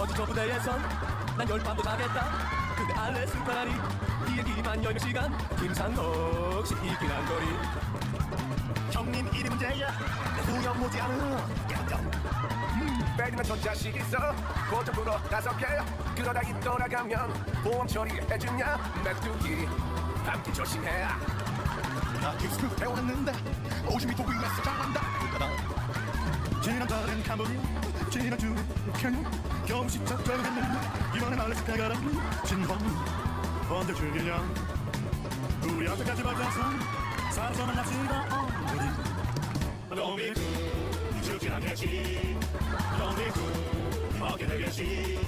나머지 저 부대에선. 난 열밤도 가겠다. 근데 알레 스파라리 비행기만 열몇 시간. 김상덕 씨 있긴 한 거리. 형님 이름 제야. 후연 모지 않아. 빼리면 저 자식 있어. 고점으로 다섯 개. 그러다 입 돌아가면 보험 처리해주냐? 메뚜기. 감기 조심해. 나 기술 배워왔는데 오심이 또 위에서 잘한다. 지난달엔 캄보디아 지난주 케냐 경식 작전했는데 이번엔 알래스카 가라. 진범 언제 죽이냐? 우리 아직까지 맞아서 살아서 만납시다 Don't be good 죽진 않겠지 be good 먹게 되겠지